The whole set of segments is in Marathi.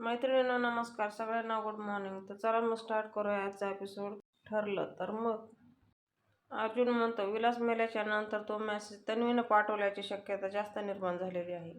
मैत्रिणींनो नमस्कार. सगळ्यांना गुड मॉर्निंग तर चला मग स्टार्ट करूया आजचा एपिसोड ठरलं तर मग. अर्जुन म्हणतो विलास मेल्याच्या नंतर तो मेसेज तन्वीनं पाठवल्याची शक्यता जास्त निर्माण झालेली आहे.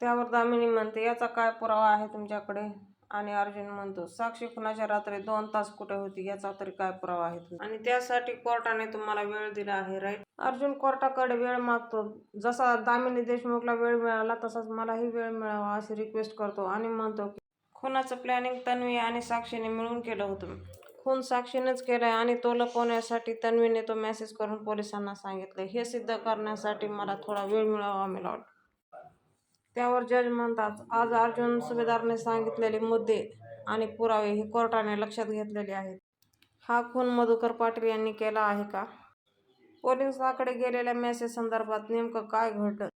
त्यावर दामिनी म्हणते याचा काय पुरावा आहे तुमच्याकडे? आणि अर्जुन म्हणतो साक्षी खुनाच्या रात्री दोन तास कुठे होती याचा तरी काय पुरावा आहे आणि त्यासाठी कोर्टाने तुम्हाला वेळ दिला आहे राईट अर्जुन कोर्टाकडे वेळ मागतो. जसा दामिनी देशमुखला वेळ मिळाला तसाच मलाही वेळ मिळावा अशी रिक्वेस्ट करतो आणि म्हणतो की खुनाचं प्लॅनिंग तन्वी आणि साक्षीने मिळून केलं होतं. खून साक्षीनेच केलाय आणि तो लपवण्यासाठी तन्वीने तो मेसेज करून पोलिसांना सांगितले हे सिद्ध करण्यासाठी मला थोडा वेळ मिळावा मला वाटतं त्यावर जज म्हणतात आज अर्जुन सुभेदारने सांगितलेले मुद्दे आणि पुरावे हे कोर्टाने लक्षात घेतलेले आहेत. हा खून मधुकर पाटील यांनी केला आहे का? पोलिसाकडे गेलेल्या मेसेज संदर्भात नेमकं काय घडलं?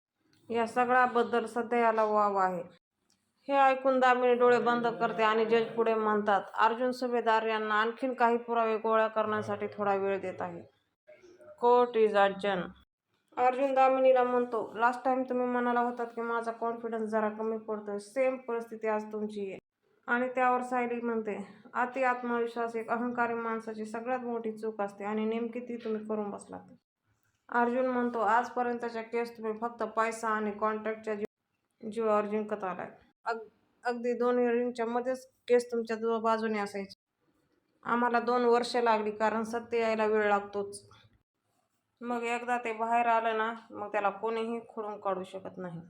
या सगळ्याबद्दल सध्या याला वाव आहे. हे ऐकून दामिनी डोळे बंद करते आणि जज पुढे म्हणतात अर्जुन सुभेदार यांना आणखीन काही पुरावे गोळा करण्यासाठी थोडा वेळ देत आहे. कोर्ट इज अर्जन अर्जुन दामिनीला म्हणतो लास्ट टाइम तुम्ही म्हणाला होतात की माझा कॉन्फिडन्स जरा कमी पडतोय. सेम परिस्थिती आज तुमची आहे. आणि त्यावर सायली म्हणते अति आत्मविश्वास एक अहंकारी माणसाची सगळ्यात मोठी चूक असते आणि नेमकी ती तुम्ही करून बसलात. अर्जुन म्हणतो आजपर्यंतच्या केस तुम्ही फक्त पैसा आणि कॉन्ट्रॅक्टच्या जीव जीवावर जिंकत आलाय अग अगदी दोन हिअरिंगच्या मध्येच केस तुमच्या दो बाजूने असायची. आम्हाला दोन वर्षे लागली कारण सत्य यायला वेळ लागतोच. मग एकदा ते बाहेर आलं ना मग त्याला कोणीही खोडून काढू शकत नाही.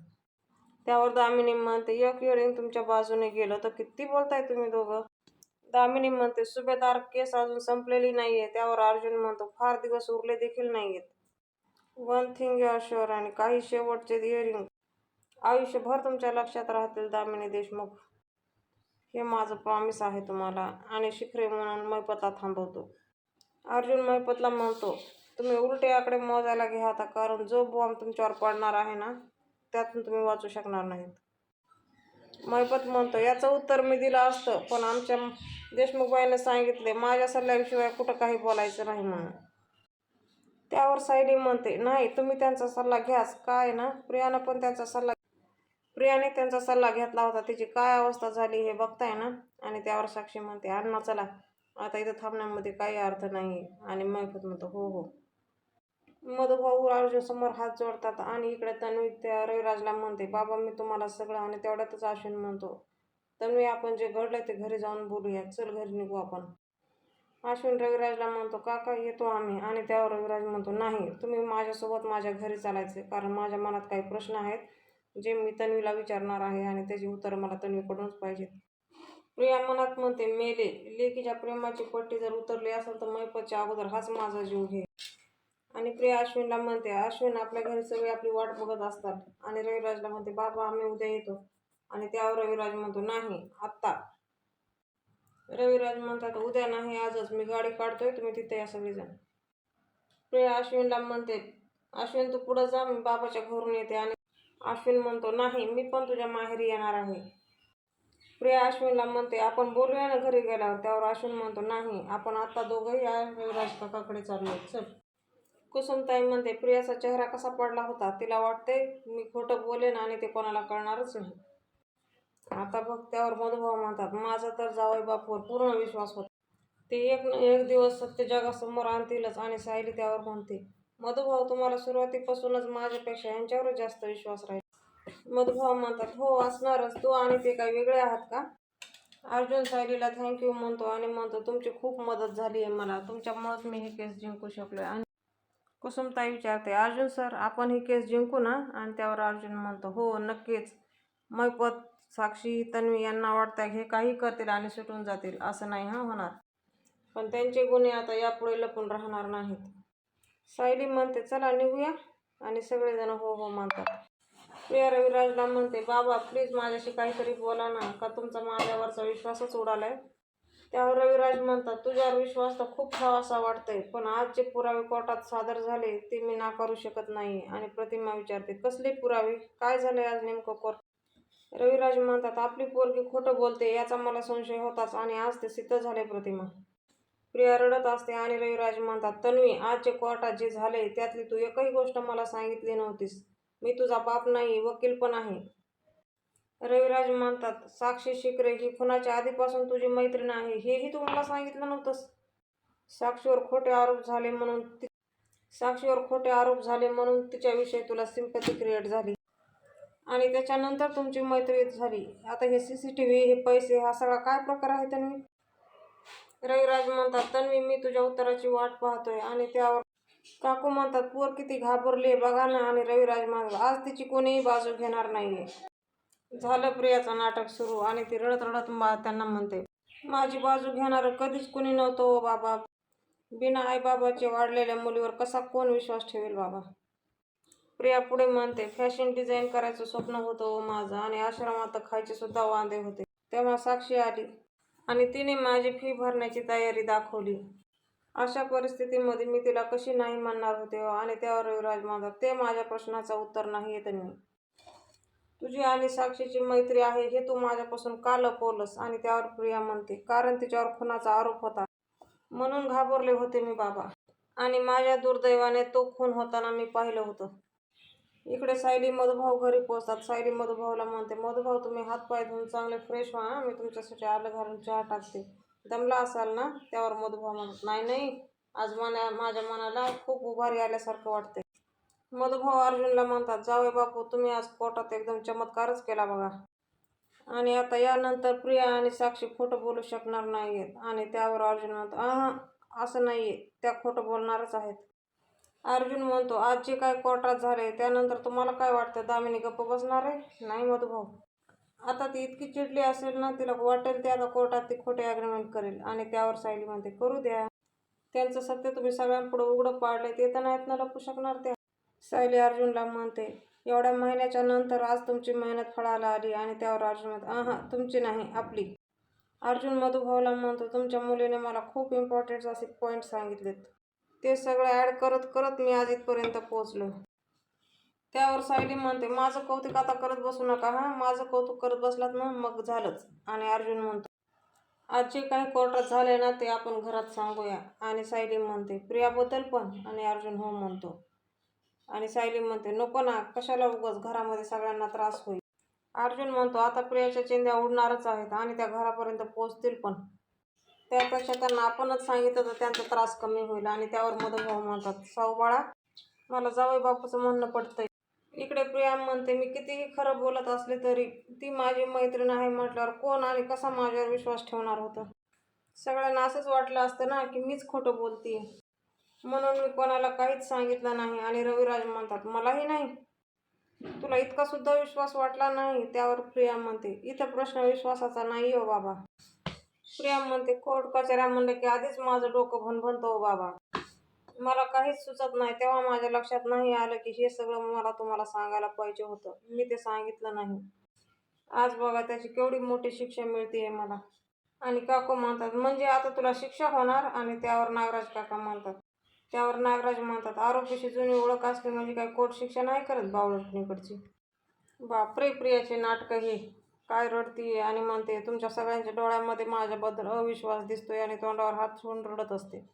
त्यावर दामिनी म्हणते एक हिअरिंग तुमच्या बाजूने गेलं तर किती बोलताय तुम्ही दोघं? दामिनी म्हणते सुभेदार केस अजून संपलेली नाही आहे त्यावर अर्जुन म्हणतो फार दिवस उरले देखील नाही आहेत वन थिंग युअर शुअर आणि काही शेवटचे इयरिंग आयुष्यभर तुमच्या लक्षात राहतील दामिनी देशमुख. हे माझं प्रॉमिस आहे तुम्हाला. आणि शिखरे म्हणून मैपतला थांबवतो. अर्जुन मैपतला म्हणतो तुम्ही उलटे आकडे मोजायला घ्या आता कारण जो बॉम्ब तुमच्यावर पडणार आहे ना त्यातून तुम्ही वाचू शकणार नाहीत. मैपत म्हणतो याचं उत्तर मी दिलं असतं पण आमच्या देशमुखबाईने सांगितले माझ्या सल्ल्याशिवाय कुठं काही बोलायचं नाही म्हणून. त्यावर सायली म्हणते नाही तुम्ही त्यांचा सल्ला घ्याच. काय ना प्रियानं पण त्यांचा सल्ला प्रियाने त्यांचा सल्ला घेतला होता. तिची काय अवस्था झाली हे बघताय ना? आणि त्यावर साक्षी म्हणते अण्णा चला. आता इथं थांबण्यामध्ये काही अर्थ नाही आणि मैफत म्हणतो हो हो. मधुभाऊ अर्जुन हात जोडतात आणि इकडे तन्वी त्या रविराजला म्हणते बाबा मी तुम्हाला सगळं आणि तेवढ्यातच अश्विन म्हणतो. तन्वी आपण जे घडलं ते घरी जाऊन बोलूया. चल घरी निघू आपण. अश्विन रविराजला म्हणतो काका येतो आम्ही. आणि त्यावर रविराज म्हणतो नाही तुम्ही माझ्यासोबत माझ्या घरी चालायचे कारण माझ्या मनात काही प्रश्न आहेत जे मी तन्वीला विचारणार आहे आणि त्याची उत्तरं मला तन्वीकडूनच पाहिजेत. प्रिया मनात म्हणते मेले लेकीच्या प्रेमाची पट्टी जर उतरली असेल तर मैपतच्या अगोदर हाच माझा जीव घे. आणि प्रिया अश्विनला म्हणते अश्विन आपल्या घरी सगळे आपली वाट बघत असतात. आणि रविराजला म्हणते बाबा आम्ही उद्या येतो. आणि त्यावर रविराज म्हणतो नाही आत्ता. रविराज म्हणतात उद्या नाही आजच मी गाडी काढतोय तुम्ही तिथे या सगळेजण. प्रिया अश्विनला म्हणते अश्विन तू पुढं जा मी बाबाच्या घरून येते. आणि अश्विन म्हणतो नाही मी पण तुझ्या माहेरी येणार आहे. प्रिया अश्विनला म्हणते आपण बोलूया ना घरी गेल्यावर? त्यावर अश्विन म्हणतो नाही आपण आता दोघंही या रविराज काकाकडे चाललो चल. कुसुमताई म्हणते प्रियाचा चेहरा कसा पडला होता तिला वाटते मी खोटं बोलेन आणि ते कोणाला कळणारच नाही. आता बघ त्यावर मधुभाव म्हणतात माझा तर जावई बापूवर पूर्ण विश्वास होता. ती एक एक दिवस सत्य जगासमोर आणतीलच आणि सायली त्यावर म्हणते मधुभाऊ तुम्हाला सुरुवातीपासूनच माझ्यापेक्षा यांच्यावरच जास्त विश्वास राहील. मधुभाऊ म्हणतात हो असणारच. तू आणि ते काही वेगळे आहात का? अर्जुन सायलीला थँक्यू म्हणतो आणि म्हणतो तुमची खूप मदत झाली आहे मला. तुमच्यामुळंच मी हे केस जिंकू शकलो आणि कुसुमताई विचारते अर्जुन सर आपण ही केस जिंकू ना? आणि त्यावर अर्जुन म्हणतो हो नक्कीच. मैपत साक्षी तन्वी यांना वाटतं हे काही करतील आणि सुटून जातील असं नाही हा होणार. पण त्यांचे गुन्हे आता यापुढे लपून राहणार नाहीत. सायली म्हणते चला निघूया. आणि सगळेजण हो हो म्हणतात. प्रिया रविराजला म्हणते बाबा प्लीज माझ्याशी काहीतरी बोला ना का तुमचा माझ्यावरचा विश्वासच उडालाय? त्यावर रविराज म्हणतात तुझ्यावर विश्वास तर खूप असा वाटतंय पण आज जे पुरावे कोर्टात सादर झाले ते मी नाकारू शकत नाही. आणि प्रतिमा विचारते कसले पुरावे? काय झाले आज नेमकं कोर्ट? रविराज म्हणतात आपली पोरगी खोटं बोलते याचा मला संशय होताच आणि आज ते सिद्ध झाले प्रतिमा. प्रिया रडत असते आणि रविराज म्हणतात तन्वी आजचे कोर्टात जे झाले त्यातली तू एकही गोष्ट मला सांगितली नव्हतीस. मी तुझा बाप नाही वकील पण आहे. रविराज म्हणतात साक्षी शिकरे ही खुनाच्या आधीपासून तुझी मैत्रीण आहे हेही तू मला सांगितलं नव्हतंस. साक्षीवर खोटे आरोप झाले म्हणून ती साक्षीवर खोटे आरोप झाले म्हणून तिच्याविषयी तुला सिंपती क्रिएट झाली. आणि त्याच्यानंतर तुमची मैत्री झाली. आता हे सी सी टी व्ही हे पैसे हा सगळा काय प्रकार आहे तन्वी? रविराज म्हणतात तन्वी मी तुझ्या उत्तराची वाट पाहतोय आणि त्यावर काकू म्हणतात पोर किती घाबरली बघा ना आणि रविराज म्हणतात आज तिची कोणीही बाजू घेणार नाहीये. झालं प्रियाचं नाटक सुरू आणि ती रडत रडत मा त्यांना म्हणते माझी बाजू घेणारं कधीच कुणी नव्हतं ओ बाबा. बिना आईबाबाचे वाढलेल्या मुलीवर कसा कोण विश्वास ठेवेल बाबा? प्रिया पुढे म्हणते फॅशन डिझाईन करायचं स्वप्न होतं ओ माझं आणि आश्रमात खायचे सुद्धा वांदे होते. तेव्हा साक्षी आली आणि तिने माझी फी भरण्याची तयारी दाखवली. अशा परिस्थितीमध्ये मी तिला कशी नाही म्हणणार होते हो आणि त्यावर विराज मानतात ते माझ्या प्रश्नाचं उत्तर नाही येत मी. तुझी आणि साक्षीची मैत्री आहे हे तू माझ्यापासून का लपवलंस? आणि त्यावर प्रिया म्हणते कारण तिच्यावर खुनाचा आरोप होता. म्हणून घाबरले होते मी बाबा. आणि माझ्या दुर्दैवाने तो खून होताना मी पाहिलं होतं. इकडे सायली मधुभाऊ घरी पोहोचतात. सायली मधुभाऊला म्हणते मधुभाऊ तुम्ही हातपाय धुवून चांगले फ्रेश व्हा मी तुमच्यासाठी आलं घालून चहा टाकते. दमला असाल ना? त्यावर मधुभाऊ म्हणत नाही नाही. आज मना माझ्या मनाला खूप उभारी आल्यासारखं वाटते मधुभाऊ अर्जुनला म्हणतात जावे बापू तुम्ही आज कोर्टात एकदम चमत्कारच केला बघा. आणि आता यानंतर प्रिया आणि साक्षी खोटं बोलू शकणार नाहीयेत. आणि त्यावर अर्जुन म्हणतो आहा असं नाही आहे त्या खोटं बोलणारच आहेत. अर्जुन म्हणतो आज जे काय कोर्टात झाले त्यानंतर तुम्हाला काय वाटतं? दामिनी गप्प बसणार आहे? नाही मधुभाऊ. आता ती इतकी चिडली असेल ना तिला वाटेल ते आता कोर्टात ती खोटे ॲग्रीमेंट करेल. आणि त्यावर सायली म्हणते करू द्या. त्यांचं सत्य तुम्ही सगळ्यांपुढे उघडं पाडले ते तर नाहीत ना लपू शकणार त्या. सायली अर्जुनला म्हणते एवढ्या महिन्याच्या नंतर आज तुमची मेहनत फळाला आली आणि त्यावर अर्जुन म्हणतो आहा तुमची नाही आपली. अर्जुन मधुभाऊला म्हणतो तुमच्या मुलीने मला खूप इम्पॉर्टंट असे पॉईंट सांगितलेत. ते सगळं ॲड करत करत मी आज इथपर्यंत पोहोचलो. त्यावर सायली म्हणते माझं कौतुक आता करत बसू नका हां. माझं कौतुक करत बसलात ना मग झालंच. आणि अर्जुन म्हणतो आज जे काही कोर्टात झाले ना ते आपण घरात सांगूया. आणि सायली म्हणते प्रियाबद्दल पण. आणि अर्जुन हो म्हणतो आणि सायली म्हणते नको ना कशाला उगाच घरामध्ये सगळ्यांना त्रास होईल. अर्जुन म्हणतो आता प्रियाच्या चिंध्या उडणारच आहेत आणि त्या घरापर्यंत पोहोचतील पण. त्यापेक्षा त्यांना आपणच सांगितलं तर त्यांचा त्रास कमी होईल आणि त्यावर मधुभाऊ म्हणतात साऊ बाळा मला जावई बापूचं म्हणणं पडतंय इकडे प्रिया म्हणते मी कितीही खरं बोलत असले तरी ती माझी मैत्रीण आहे म्हटल्यावर कोण आणि कसा माझ्यावर विश्वास ठेवणार होतं? सगळ्यांना असंच वाटलं असतं ना की मीच खोटं बोलतीये. म्हणून मी कोणाला काहीच सांगितलं नाही आणि रविराज म्हणतात मलाही नाही. तुला इतका सुद्धा विश्वास वाटला नाही त्यावर प्रिया म्हणते. इथं प्रश्न विश्वासाचा नाही हो बाबा. प्रिया म्हणते कोर्ट कचऱ्या म्हणलं की आधीच माझं डोकं भनभनतं हो बाबा. मला काहीच सुचत नाही. तेव्हा माझ्या लक्षात नाही आलं की हे सगळं मला तुम्हाला सांगायला पाहिजे होतं. मी ते सांगितलं नाही. आज बघा त्याची केवढी मोठी शिक्षा मिळते मला. आणि काकू म्हणतात म्हणजे आता तुला शिक्षा होणार? आणि त्यावर नागराज काका म्हणतात त्यावर नागराज म्हणतात आरोपीशी जुनी ओळख असली म्हणजे काय कोर्ट शिक्षा नाही करत बावळटणीकडची बापरे प्रियाचे नाटकं हे. काय रडतीये आणि म्हणते तुमच्या सगळ्यांच्या डोळ्यांमध्ये माझ्याबद्दल अविश्वास दिसतोय आणि तोंडावर हात ठेवून रडत असते.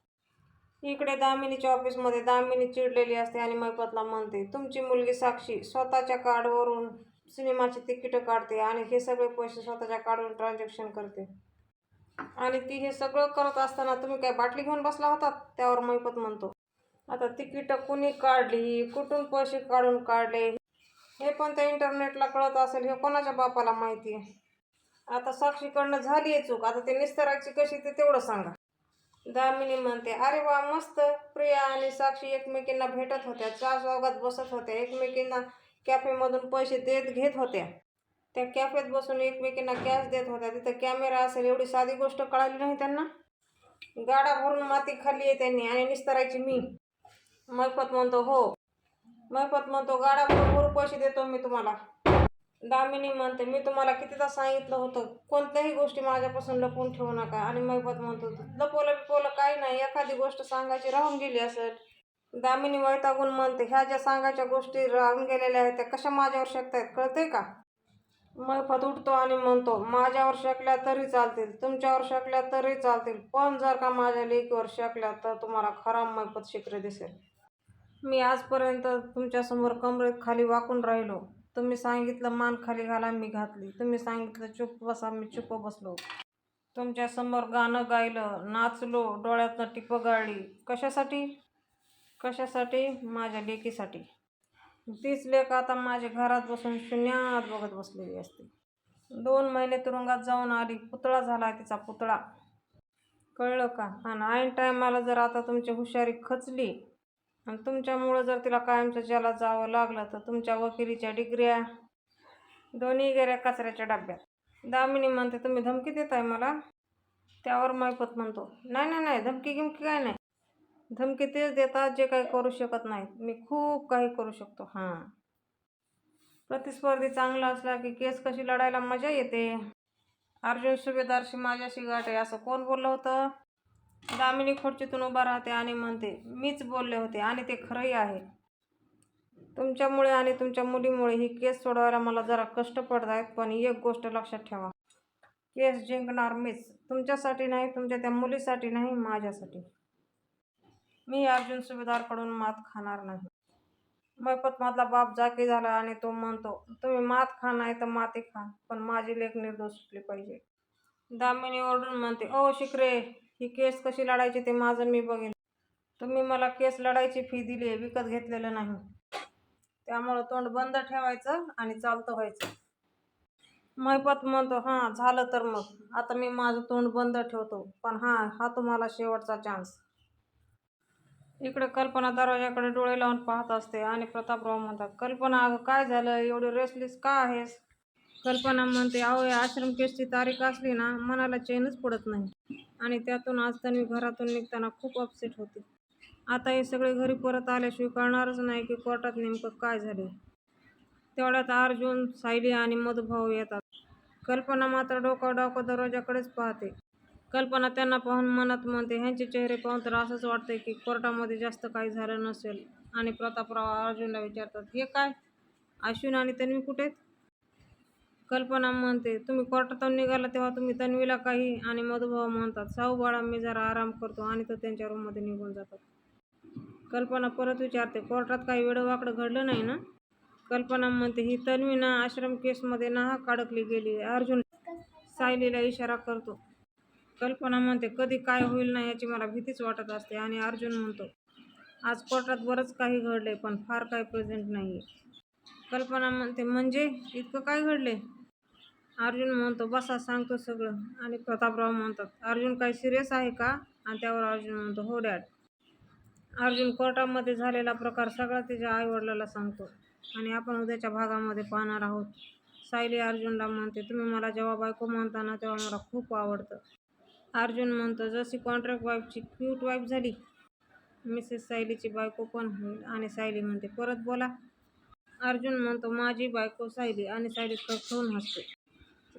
इकडे दामिनीच्या ऑफिसमध्ये दामिनी चिडलेली असते आणि मैपतला म्हणते तुमची मुलगी साक्षी स्वतःच्या कार्डवरून सिनेमाची तिकीटं काढते आणि हे सगळे पैसे स्वतःच्या कार्डवरून ट्रान्झॅक्शन करते. आणि ती हे सगळं करत असताना तुम्ही काय बाटली घेऊन बसला होतात त्यावर मैपत म्हणतो. आता तिकीटं कुणी काढली? कुठून पैसे काढून काढले? हे पण त्या इंटरनेटला कळत असेल हे कोणाच्या बापाला माहिती? आहे आता साक्षीकडनं झाली आहे चूक. आता ते निस्तराची कशी ते तेवढं सांगा. दामिनी म्हणते अरे वा मस्त. प्रिया आणि साक्षी एकमेकींना भेटत होत्या. चार चौघात बसत होत्या. एकमेकींना कॅफेमधून पैसे देत घेत होत्या. त्या कॅफेत बसून एकमेकींना कॅश देत होत्या. तिथं कॅमेरा असेल एवढी साधी गोष्ट कळाली नाही त्यांना. गाडा भरून माती खाल्ली आहे त्यांनी आणि निस्तरायची मी. मैफत म्हणतो हो. मैफत म्हणतो गाडा भरून पैसे देतो मी तुम्हाला. दामिनी म्हणते मी तुम्हाला कितीदा सांगितलं होतं कोणत्याही गोष्टी माझ्यापासून लपवून ठेवू नका. आणि मैफत म्हणतो लपवलं बिपवलं काही नाही एखादी गोष्ट सांगायची राहून गेली असेल. दामिनी वैतागून म्हणते ह्या ज्या सांगायच्या गोष्टी राहून गेलेल्या आहेत त्या कशा माझ्यावर शकतायत कळते का? मैफत उठतो आणि म्हणतो माझ्यावर शकल्या तरी चालतील तुमच्यावर शकल्या तरी चालतील पण जर का माझ्या लेकीवर शकल्या तर तुम्हाला खरा मैफत शिकरे दिसेल. मी आजपर्यंत तुमच्यासमोर कमरेत खाली वाकून राहिलो. तुम्ही सांगितलं मान खाली घाला मी घातली. तुम्ही सांगितलं चुप बसा मी चुप बसलो. तुमच्यासमोर गाणं गायलं नाचलो डोळ्यातनं टिपं गाळली. कशासाठी? कशासाठी? माझ्या लेकीसाठी. तीच लेख आता माझ्या घरात बसून शून्यात बघत बसलेली असते. दोन महिने तुरुंगात जाऊन आली. पुतळा झाला तिचा पुतळा. कळलं का? आणि ऐन टायमाला जर आता तुमची हुशारी खचली आणि तुमच्यामुळं जर तिला कायमचं ज्याला जावं लागलं तर तुमच्या वकिलीच्या डिग्र्या दोन्ही गेल्या कचऱ्याच्या डब्यात. दामिनी म्हणते तुम्ही धमकी देताय मला? त्यावर मैपत म्हणतो नाही नाही नाही धमकी गिमकी काय नाही. धमकी तेच देतात जे काही करू शकत नाहीत. मी खूप काही करू शकतो. हां. प्रतिस्पर्धी चांगला असला की केस कशी लढायला मजा येते. अर्जुन सुभेदारशी माझ्याशी गाठ आहे. असं कोण बोललं होतं? दामिनी खुर्चीतून उभा राहते आणि म्हणते मीच बोलले होते आणि ते खरंही आहे. तुमच्यामुळे आणि तुमच्या मुलीमुळे ही केस सोडवायला मला जरा कष्ट पडत आहेत पण एक गोष्ट लक्षात ठेवा. केस जिंकणार मीच. तुमच्यासाठी नाही तुमच्या त्या मुलीसाठी नाही माझ्यासाठी. मी अर्जुन सुभेदारकडून मात खाणार नाही. मैपतमधला बाप जागी झाला आणि तो म्हणतो तुम्ही मात खा नाही तर माती खा पण माझी लेख निर्दोष सुटली पाहिजे. दामिनी ओरडून म्हणते ओ शिकरे ही केस कशी लढायची ते माझं मी बघेन. तुम्ही मला केस लढायची फी दिली आहे विकत घेतलेलं नाही. त्यामुळं तोंड बंद ठेवायचं आणि चालतं व्हायचं. महिपत म्हणतो हां झालं तर मग. आता मी माझं तोंड बंद ठेवतो. पण हां हा तुम्हाला शेवटचा चान्स इकडे कल्पना दरवाजाकडे डोळे लावून पाहत असते आणि प्रतापराव म्हणतात कल्पना अगं काय झालं? एवढी रेसलीस का आहेस? कल्पना म्हणते अहो या आश्रम केसची तारीख असली ना मनाला चैनच पडत नाही. आणि त्यातून आज तन्वी घरातून निघताना खूप अपसेट होती. आता हे सगळे घरी परत आल्याशिवाय कळणारच नाही की कोर्टात नेमकं काय झाले. तेवढ्यात अर्जुन सायली आणि मधुभाऊ येतात. कल्पना मात्र डोकं डोकं दरवाजाकडेच पाहते. कल्पना त्यांना पाहून मनात म्हणते ह्यांचे चेहरे पाहून तर असंच वाटतंय की कोर्टामध्ये जास्त काही झालं नसेल. आणि प्रतापराव अर्जुनला विचारतात हे काय? अश्विन आणि तन्वी कुठे आहेत? कल्पना म्हणते तुम्ही कोर्टातून निघाला तेव्हा तुम्ही तन्वीला काही आणि मधुभाऊ म्हणतात. साऊ बाळा मी जरा आराम करतो आणि तो त्यांच्या रूममध्ये निघून जातात कल्पना परत विचारते कोर्टात काही वेडवाकडं घडलं नाही ना? कल्पना म्हणते ही तन्वी ना आश्रम केसमध्ये नाहक अडकली गेली. अर्जुन सायलीला इशारा करतो. कल्पना म्हणते कधी काय होईल ना याची मला भीतीच वाटत असते. आणि अर्जुन म्हणतो आज कोर्टात बरंच काही घडले पण फार काही प्रेझेंट नाही आहे कल्पना म्हणते म्हणजे इतकं काय घडले अर्जुन म्हणतो बसा सांगतो सगळं. आणि प्रतापराव म्हणतात अर्जुन काही सिरियस आहे का? आणि त्यावर अर्जुन म्हणतो हो डॅड अर्जुन कोर्टामध्ये झालेला प्रकार सगळा त्याच्या आईवडिलाला सांगतो. आणि आपण उद्याच्या भागामध्ये पाहणार आहोत. सायली अर्जुनला म्हणते तुम्ही मला जेव्हा बायको म्हणता ना तेव्हा मला खूप आवडतं. अर्जुन म्हणतो जशी कॉन्ट्रॅक्ट वाईफची क्यूट वाईफ झाली मिसेस सायलीची बायको पण होईल. आणि सायली म्हणते परत बोला. अर्जुन म्हणतो माझी बायको सायली. आणि सायली खळखळून हसते.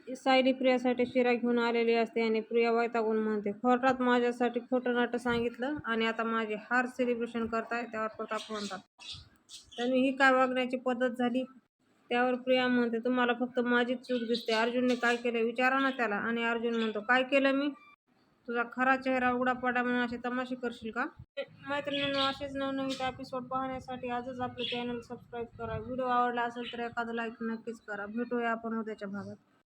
सायली प्रियासाठी शिरा घेऊन आलेली असते आणि प्रिया वैतागून म्हणते खोटात माझ्यासाठी खोटं नाटं सांगितलं आणि आता माझे हार सेलिब्रेशन करताय त्यावर प्रताप म्हणतात. त्यांनी ही काय वागण्याची पद्धत झाली? त्यावर प्रिया म्हणते तुम्हाला फक्त माझीच चूक दिसते. अर्जुनने काय केलं विचारा ना त्याला. आणि अर्जुन म्हणतो काय केलं मी? तुझा खरा चेहरा उघडा पडा म्हणून असे तमाशे करशील का? मैत्रिणींनो असेच नवनवीन एपिसोड पाहण्यासाठी आजच आपलं चॅनल सबस्क्राईब करा. व्हिडिओ आवडला असेल तर एखादं लाईक नक्कीच करा. भेटूया आपण उद्याच्या भागात.